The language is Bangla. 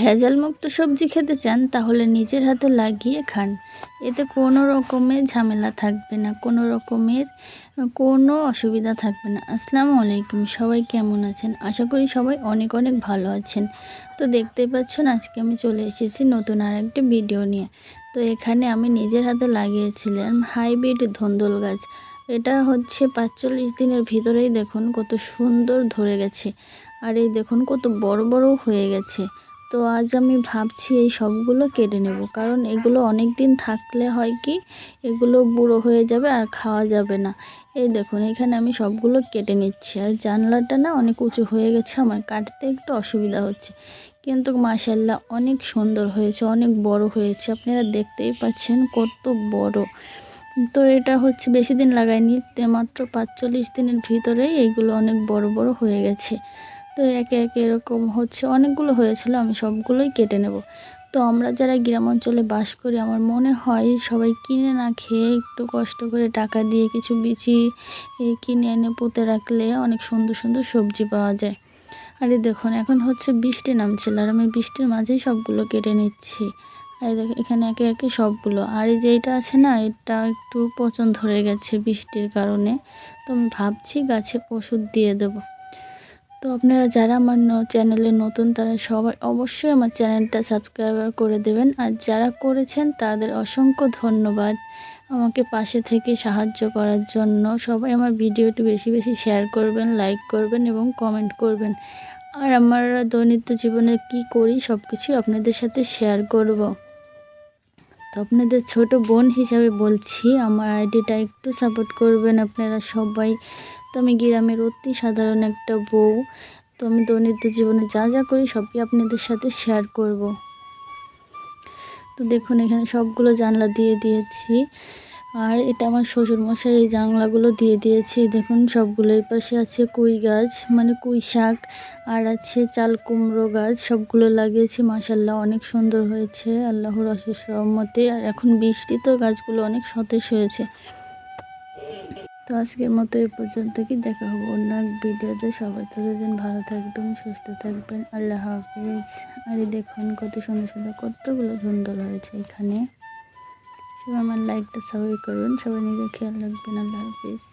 ভেজাল মুক্ত সবজি খেতে চান, তাহলে নিজের হাতে লাগিয়ে খান। এতে কোনো রকমের ঝামেলা থাকবে না, কোনো রকমের, কোনো অসুবিধা থাকবে না। আসসালামু আলাইকুম, সবাই কেমন আছেন? আশা করি সবাই অনেক অনেক ভালো আছেন। তো দেখতেই পাচ্ছেন, আজকে আমি চলে এসেছি নতুন আর একটি ভিডিও নিয়ে। তো এখানে আমি নিজের হাতে লাগিয়েছিলাম হাইব্রিড ধন্দল গাছ। এটা হচ্ছে পাঁচচল্লিশ দিনের ভিতরেই দেখুন কত সুন্দর ধরে গেছে। আর এই দেখুন কত বড় বড় হয়ে গেছে। তো আজ আমি ভাবছি এই সবগুলো কেটে নেব। কারণ এগুলো অনেক দিন থাকলে হয় কি, এগুলো বুড়ো হয়ে যাবে আর খাওয়া যাবে না। এই দেখুন, এখানে আমি সবগুলো কেটে নিচ্ছি। আর জানলাটা না অনেক উঁচু হয়ে গেছে, আমার কাটতে একটু অসুবিধা হচ্ছে। কিন্তু মাসাল্লাহ অনেক সুন্দর হয়েছে, অনেক বড় হয়েছে। আপনারা দেখতেই পাচ্ছেন কত বড়। তো এটা হচ্ছে বেশি দিন লাগাইনি মাত্র পাঁচচল্লিশ দিনের ভিতরেই এইগুলো অনেক বড় বড় হয়ে গেছে। তো একে একে এরকম হচ্ছে। অনেকগুলো হয়েছিল, আমি সবগুলোই কেটে নেব। তো আমরা যারা গ্রাম অঞ্চলে বাস করি, আমার মনে হয় সবাই কিনে না খেয়ে একটু কষ্ট করে টাকা দিয়ে কিছু বিচি কিনে এনে পুঁতে রাখলে অনেক সুন্দর সুন্দর সবজি পাওয়া যায়। আরে দেখুন, এখন হচ্ছে বৃষ্টি নামছিল আর আমি বৃষ্টির মাঝেই সবগুলো কেটে নিচ্ছি। আর দেখো এখানে একে একে সবগুলো। আর এই যে এটা আছে না, এটা একটু পচন ধরে গেছে বৃষ্টির কারণে। তো আমি ভাবছি গাছে ওষুধ দিয়ে দেবো। তো আপনারা যারা আমার চ্যানেলে নতুন, তারা সবাই অবশ্যই আমার চ্যানেলটা সাবস্ক্রাইব করে দেবেন। আর যারা করেছেন, তাদের অসংখ্য ধন্যবাদ আমাকে পাশে থেকে সাহায্য করার জন্য। সবাই আমার ভিডিওটি বেশি বেশি শেয়ার করবেন লাইক করবেন এবং কমেন্ট করবেন। আর আমার দৈনিত্য জীবনে কি করি সব কিছু আপনাদের সাথে শেয়ার করব। তো আপনাদের ছোট বোন হিসাবে বলছি, আমার আইডিটা একটু সাপোর্ট করবেন আপনারা সবাই। তো আমি গ্রামের অতি সাধারণ একটা বউ। তো আমি দৈনিত্য জীবনে যা যা করি সবই আপনাদের সাথে শেয়ার করব। তো দেখুন, এখানে সবগুলো জানলা দিয়ে দিয়েছি। আর এটা আমার শ্বশুরমশাই এই জানলাগুলো দিয়ে দিয়েছি। দেখুন, সবগুলোর পাশে আছে কুই গাছ মানে কুই শাক। আর আছে চাল কুমড়ো গাছ, সবগুলো লাগিয়েছি। মাসাল্লাহ অনেক সুন্দর হয়েছে, আল্লাহর অশেষ রহমতে। আর এখন বৃষ্টি, তো গাছগুলো অনেক সতেজ হয়েছে। তো আজকের মতো এ পর্যন্ত কি দেখা হব অন্য ভিডিওতে। সবাই ততদিন ভালো থাকবেন, সুস্থ থাকবেন। আল্লাহ হাফিজ। আরে দেখুন কত সুন্দর সুন্দর কতগুলো সুন্দর হয়েছে এখানে। সবাই আমার লাইকটা সবাই করুন। সবাই নিজের খেয়াল রাখবেন। আল্লাহ হাফিজ।